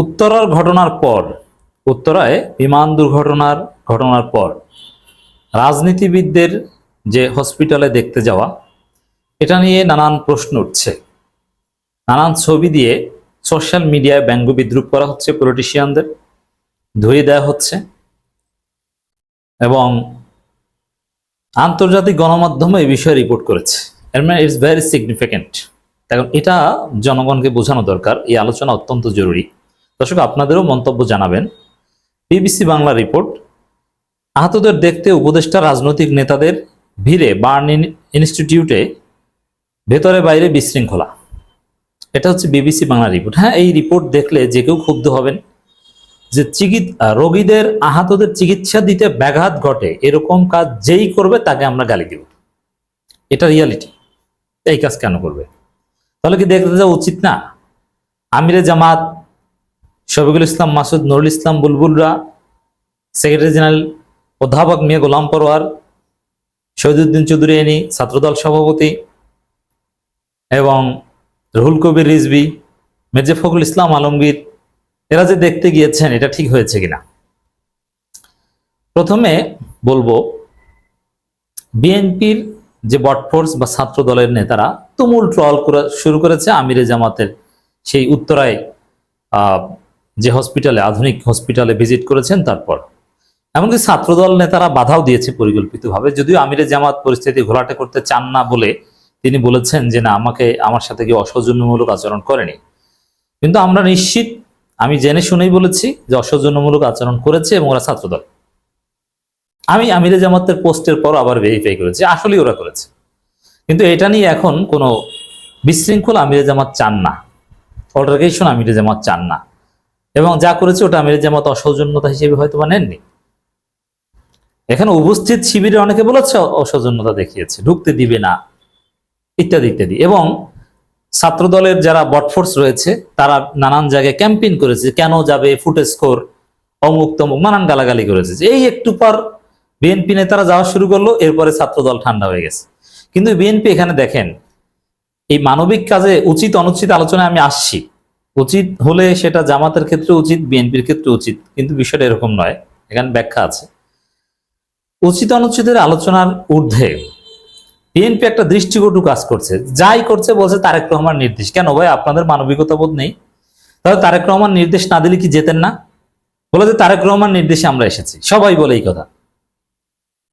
উত্তরার ঘটনার পর, উত্তরায় বিমান দুর্ঘটনার ঘটনার পর, রাজনীতিবিদদের যে হসপিটালে দেখতে যাওয়া, এটা নিয়ে নানান প্রশ্ন উঠছে। নানান ছবি দিয়ে সোশ্যাল মিডিয়ায় ব্যঙ্গ বিদ্রুপ করা হচ্ছে পলিটিশিয়ানদের ধরিয়ে দেওয়া হচ্ছে এবং আন্তর্জাতিক গণমাধ্যমে এই বিষয়ে রিপোর্ট করেছে। এর মানে ইটস ভেরি সিগনিফিক্যান্ট এখন এটা জনগণকে বোঝানো দরকার, এই আলোচনা অত্যন্ত জরুরি। দর্শক, আপনাদেরও মন্তব্য জানাবেন। BBC Bangla report. আহতদের দেখতে উপদেষ্টা রাজনৈতিক নেতাদের ভিড়ে বার্ন ইনস্টিটিউটে ভেতরে বাইরে বিশৃঙ্খলা। এটা হচ্ছে বিবিসি বাংলা রিপোর্ট। হ্যাঁ এই রিপোর্ট দেখলে যে কেউ ক্ষুব্ধ হবেন যে চিকিৎ রোগীদের, আহতদের চিকিৎসা দিতে ব্যাঘাত ঘটে, এরকম কাজ যেই করবে তাকে আমরা গালি দেব। এটা রিয়ালিটি। এই কাজ কেন করবে? তাহলে কি দেখতে যাওয়া উচিত না? আমিরে জামাত শফিকুল ইসলাম, মাসুদ নুরুল ইসলাম, বুলবুলরা, সেক্রেটারি জেনারেল, অধ্যাপক মিয়া গোলাম পরোয়ার, শহীদুদ্দিন চৌধুরী এনি, ছাত্রদল সভাপতি এবং রুহুল কবির রিজবি মির্জা ফখরুল ইসলাম আলমগীর, এরা যে দেখতে গিয়েছেন, এটা ঠিক হয়েছে কিনা? প্রথমে বলব, বিএনপির যে বটফোর্স বা ছাত্র দলের নেতারা তুমুল ট্রল করা, শুরু করেছে আমিরে জামাতের সেই উত্তরায় যে হসপিটালে আধুনিক হসপিটালে ভিজিট করেছেন, তারপর। এমনকি ছাত্রদল নেতারা বাধাও দিয়েছে পরিকল্পিতভাবে। যদিও আমিরে জামাত পরিস্থিতি ঘোলাটে করতে চান না বলে তিনি বলেছেন যে, না, আমাকে, আমার সাথে কেউ অসৌজন্যমূলক আচরণ করেনি। কিন্তু আমরা নিশ্চিত, আমি জেনে শুনেই বলেছি যে অসৌজন্যমূলক আচরণ করেছে এবং ওরা ছাত্রদল। আমি আমিরে জামাতের পোস্টের পর আবার ভেরিফাই করেছি, আসলেই ওরা করেছে। কিন্তু এটা নিয়ে এখন কোনো বিশৃঙ্খল আমিরে জামাত চান না। অল্টারকেশন আমিরে জামাত চান না। এবং যা করেছে ওটা আমিরে জামাত অসৌজন্যতা হিসেবে হয়তো বা নেননি। এখানে উপস্থিত শিবিরে অনেকে বলেছে, অসৌজন্যতা দেখিয়েছে, ঢুকতে দিবে না, ইত্যাদি ইত্যাদি। এবং ছাত্র দলের যারা বটফোর্স রয়েছে, তারা নানান জায়গায় ক্যাম্পেইন করেছে, কেন যাবে, ফুটেজ স্কোর, অমুক তমুক, নানান গালাগালি করেছে। এই একটু পর বিএনপি নেতারা যাওয়া শুরু করল, এরপরে ছাত্র দল ঠান্ডা হয়ে গেছে। কিন্তু বিএনপি এখানে দেখেন, এই মানবিক কাজে উচিত অনুচিত আলোচনায় আমি আসছি। উচিত হলে সেটা জামাতের ক্ষেত্রে উচিত, বিএনপির ক্ষেত্রে উচিত, কিন্তু বিষয়টা এরকম নয়। এখানে ব্যাখ্যা আছে। উচিত অনুচিতের আলোচনার ঊর্ধ্বে বিএনপি একটা দৃষ্টিকটু কাজ করছে। যাই করছে, বলছে তারেক রহমান নির্দেশ। কেন ভাই, আপনাদের মানবিকতা বোধ নেই? তাহলে তারেক রহমান নির্দেশ না দিলে কি যেতেন না? বলে যে তারেক রহমান নির্দেশে আমরা এসেছি। সবাই বলে এই কথা।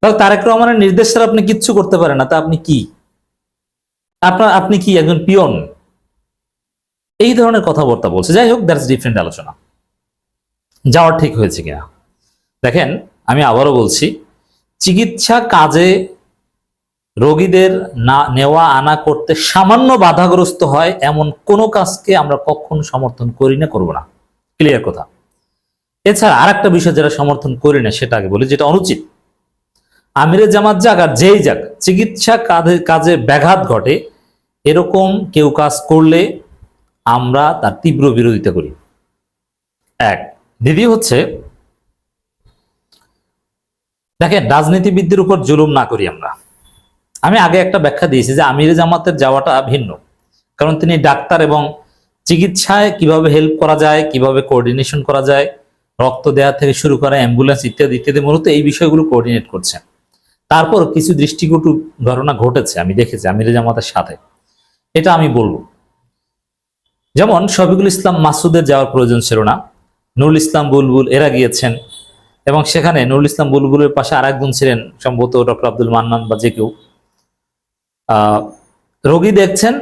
তাহলে তারেক রহমানের নির্দেশ ছাড়া আপনি কিচ্ছু করতে পারেন না। তা আপনি কি? আপনার আপনি কি একজন পিয়ন? এই ধরনের কথাবার্তা বলছে। যাই হোক দ্যাটস ডিফারেন্ট আলোচনা। যাওয়ার ঠিক হয়েছে কিনা। দেখেন, আমি আবারও বলছি, চিকিৎসা কাজে রোগীদের না নেওয়া আনা করতে সামান্য বাধাগ্রস্ত হয় এমন কোনো কাজকে আমরা কখনো সমর্থন করি না, করব না। ক্লিয়ার কথা। এছাড়া আর একটা বিষয় যেটা সমর্থন করি না, সেটা আগে বলি, যেটা অনুচিত। আমিরে জামাত যাক আর যেই যাক, চিকিৎসা কাজে কাজে ব্যাঘাত ঘটে, এরকম কেউ কাজ করলে আমরা তার তীব্র বিরোধিতা করি। এক, দ্বিতীয় হচ্ছে, দেখেন, রাজনীতিবিদদের উপর জুলুম না করি আমরা। আমি আগে একটা ব্যাখ্যা দিয়েছি যে আমিরে জামাতের যাওয়াটা ভিন্ন। কারণ তিনি ডাক্তার এবং চিকিৎসায় কীভাবে হেল্প করা যায়, কীভাবে কোঅর্ডিনেশন করা যায়, রক্ত দেওয়া থেকে শুরু করে অ্যাম্বুলেন্স ইত্যাদি ইত্যাদি মূলত এই বিষয়গুলো কোঅর্ডিনেট করছেন। তারপর কিছু দৃষ্টিকটু ঘটনা ঘটেছে, আমি দেখেছি আমিরে জামাতের সাথে। এটা আমি বলব। যেমন শফিকুল ইসলাম মাসুদের যাওয়ার প্রয়োজন ছিল না, নুরুল ইসলাম বুলবুল এরা গিয়েছেন, এবং সেখানে নুরুল ইসলাম বুলবুলের পাশে আর একজন ছিলেন সম্ভবত ডক্টর আব্দুল মান্নান বা যে কেউ। রোগী দেখছেন,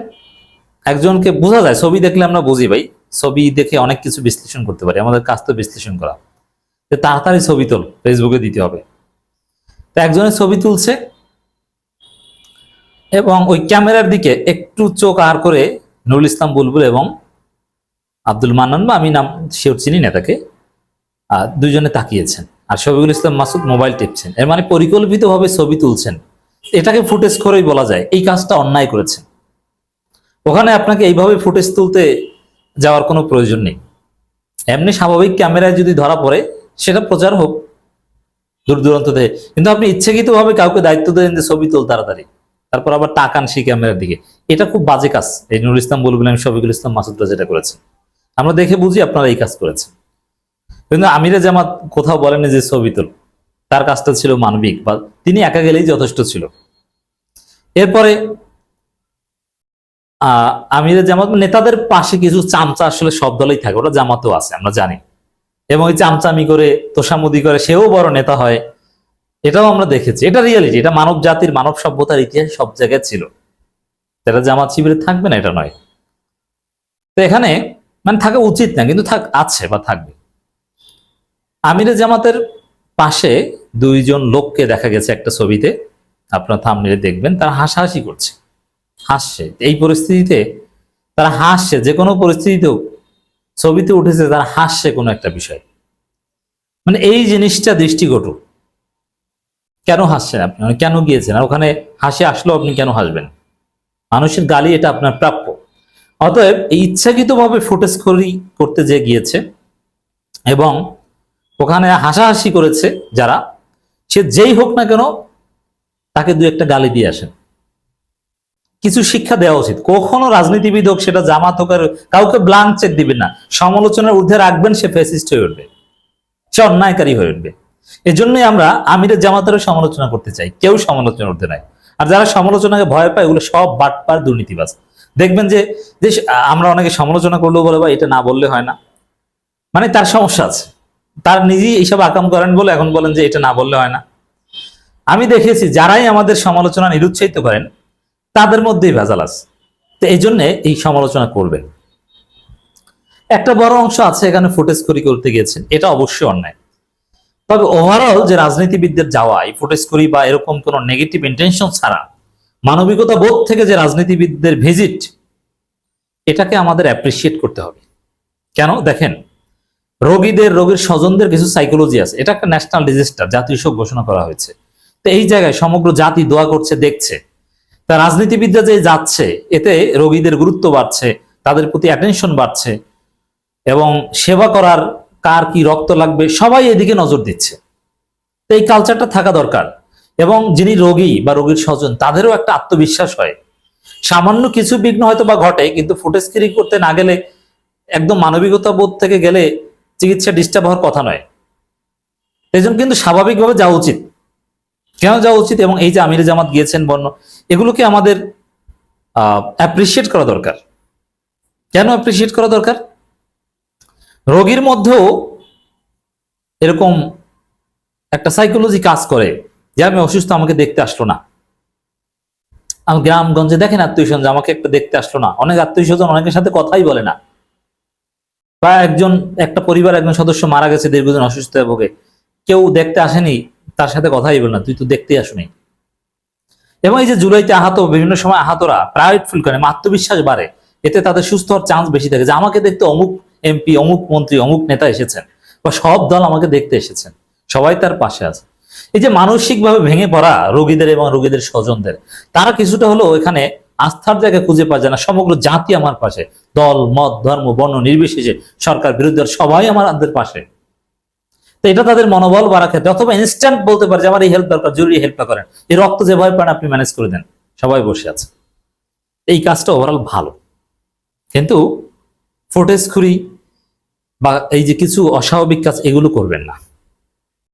একজনকে বোঝা যায়, ছবি দেখলে আমরা বুঝি ভাই, ছবি দেখে অনেক কিছু বিশ্লেষণ করতে পারি, আমাদের কাজ তো বিশ্লেষণ করা। যে তাড়াতাড়ি ছবি তোল, ফেসবুকে দিতে হবে। তো একজনের ছবি তুলছে, এবং ওই ক্যামেরার দিকে একটু চোখ আর করে নুরুল ইসলাম বুলবুল এবং আব্দুল মান্নান বা আমি নাম শিওর চিনি না তাকে। দুইজনে তাকিয়েছেন। আর শফিকুল ইসলাম মাসুদ মোবাইল টিপছেন। এর মানে পরিকল্পিতভাবে ছবি তুলছেন। এটাকে ফুটেজ করেই বলা যায়। এই কাজটা অন্যায় করেছেন। ওখানে আপনাকে এইভাবে ফুটেজ তুলতে যাওয়ার কোনো প্রয়োজন নেই। এমনি স্বাভাবিক ক্যামেরায় যদি ধরা পড়ে, সেটা প্রচার হোক। দূর দূরান্ত থেকে। কিন্তু আপনি ইচ্ছাকৃতভাবে কাউকে দায়িত্ব দেন যে ছবি তোল তাড়াতাড়ি। তারপর আবার টাকান সেই ক্যামেরার দিকে। এটা খুব বাজে কাজ। এই নুরুল ইসলাম বলবেন শফিকুল ইসলাম মাসুদরা যেটা করেছেন। আমরা দেখে বুঝি আপনারা এই কাজ করেছেন। কিন্তু আমিরে জামাত কোথাও বলেন যে ছবি তুল। তার কাজটা ছিল মানবিক বা তিনি একা গেলেই যথেষ্ট ছিল। এরপরে আমিরে জামাত নেতাদের পাশে কিছু চামচা আসলে সব দলেই থাকে, ওরা জামাতও আছে, আমরা জানি। এবং ওই চামচামি করে তোষামুদি করে সেও বড় নেতা হয়, এটাও আমরা দেখেছি। এটা রিয়েলিটি এটা মানব জাতির, মানব সভ্যতার ইতিহাস সব জায়গায় ছিল। এটা জামাত শিবিরে থাকবে না, এটা নয়। তো এখানে মানে থাকা উচিত না, কিন্তু থাক, আছে বা থাকবে। আমিরে জামাতের পাশে দুইজন লোককে দেখা গেছে একটা ছবিতে, আপনার থামলে দেখবেন, তারা হাসাহাসি করছে। হাসছে। এই পরিস্থিতিতে তারা হাসছে, যে কোনো পরিস্থিতিতেও ছবিতে উঠেছে, তারা হাসছে কোনো একটা বিষয়। মানে এই জিনিসটা দৃষ্টিকটু। কেন হাসছেন আপনি? মানে কেন গিয়েছেন? আর ওখানে হাসি আসলেও আপনি কেন হাসবেন? মানুষের গালি এটা আপনার প্রাপ্য। অতএব এই ইচ্ছাকৃতভাবে ফুটেজ খড়ি করতে যে গিয়েছে এবং ওখানে হাসাহাসি করেছে যারা, সে যেই হোক না কেন তাকে দু একটা গালি দিয়ে আসেন কিছু শিক্ষা দেওয়া উচিত। কখনো রাজনীতিবিদ হোক, সেটা জামাত হোক আর কাউকে ব্লাঙ্ক চেক দিবেন না। সমালোচনার ঊর্ধ্বে রাখবেন, সে ফেসিস্ট হয়ে উঠবে। সে অন্যায়কারী হয়ে উঠবে। এজন্যই আমরা আমিরের জামাতেরও সমালোচনা করতে চাই। কেউ সমালোচনার করতে নাই। আর যারা সমালোচনাকে ভয় পায় ওগুলো সব বাটপার দুর্নীতিবাজ। দেখবেন যে আমরা অনেকে সমালোচনা করলেও বলে বা এটা না বললে হয় না। মানে তার সমস্যা আছে। তার নিজেই এইসব আকাম করেন বলে এখন বলেন যে, এটা না বললে হয় না। আমি দেখেছি যারাই আমাদের সমালোচনা নিরুৎসাহিত করেন, তাদের মধ্যেই ভেজাল আছে। তো এই জন্যে এই সমালোচনা করবেন। একটা বড় অংশ আছে এখানে ফুটেজ করি করতে গিয়েছেন। এটা অবশ্যই অন্যায়। তবে ওভারঅল যে রাজনীতিবিদদের যাওয়া, এই ফুটেজ করি বা এরকম কোনো নেগেটিভ ইন্টেনশন ছাড়া মানবিকতা বোধ থেকে যে রাজনীতিবিদদের ভিজিট এটাকে আমাদের অ্যাপ্রিসিয়েট করতে হবে। কেন? দেখেন, রোগীদের, রোগীর স্বজনদের কিছু সাইকোলজি আছে। এটা একটা ন্যাশনাল ডিজাস্টার জাতীয় শোক ঘোষণা করা হয়েছে। তো এই জায়গায় সমগ্র জাতি দোয়া করছে, দেখছে। তা রাজনীতিবিদরা যে যাচ্ছে, এতে রোগীদের গুরুত্ব বাড়ছে, তাদের প্রতি অ্যাটেনশন বাড়ছে, এবং সেবা করার কার কি রক্ত লাগবে, সবাই এদিকে নজর দিচ্ছে। তো এই কালচারটা থাকা দরকার। এবং যিনি রোগী বা রোগীর স্বজন, তাদেরও একটা আত্মবিশ্বাস হয়। সামান্য কিছু বিঘ্ন হয়তো বা ঘটে, কিন্তু ফুটেজ ক্যারি করতে না গেলে একদম মানবিকতা বোধ থেকে গেলে চিকিৎসা ডিস্টার্ব হওয়ার কথা নয়। এই কিন্তু স্বাভাবিকভাবে যাওয়া উচিত। কেন যাওয়া উচিত? এবং এই যে আমির জামাত গিয়েছেন, বর্ণ, এগুলোকে আমাদের অ্যাপ্রিসিয়েট করা দরকার। কেন অ্যাপ্রিসিয়েট করা দরকার? রোগীর মধ্যেও এরকম একটা সাইকোলজি কাজ করে। যে আমি অসুস্থ, আমাকে দেখতে আসলো না। আমি গ্রামগঞ্জে, দেখেন আত্মীয় স্বজন আমাকে একটা দেখতে আসলো না। অনেক আত্মীয় স্বজন অনেকের সাথে কথাই বলে না। বা একজন, একটা পরিবার একজন সদস্য মারা গেছে দীর্ঘদিন অসুস্থ ভোগে। কেউ দেখতে আসেনি, তার সাথে কথাই বলে না, তুই তো দেখতেই আসুনি। এবং এই যে জুলাইতে আহত, বিভিন্ন সময় আহতরা প্রাইভেট ফিল করে, আত্মবিশ্বাস বাড়ে। এতে তাদের সুস্থ হওয়ার চান্স বেশি থাকে। যে আমাকে দেখতে অমুক এমপি অমুক মন্ত্রী, অমুক নেতা এসেছেন, বা সব দল আমাকে দেখতে এসেছেন। সবাই তার পাশে আছে। এই যে মানসিকভাবে ভেঙে পড়া রোগীদের এবং রোগীদের স্বজনদের, তারা কিছুটা হলো এখানে আস্থার জায়গা খুঁজে পায় না, সমগ্র জাতি আমার পাশে। দল, মত, ধর্ম, বর্ণ নির্বিশেষে সরকার বিরুদ্ধে সবাই আমাদের পাশে। তো এটা তাদের মনোবল বাড়া ক্ষেত্রে অথবা ইনস্ট্যান্ট বলতে পারে যে, আমার এই হেল্প দরকার, জরুরি হেল্পটা করেন। এই রক্ত যে ভয় পান, আপনি ম্যানেজ করে দেন। সবাই বসে আছে। এই কাজটা ওভারঅল ভালো। কিন্তু ফুটেজ খুরি বা এই যে কিছু অস্বাভাবিক কাজ, এগুলো করবেন না।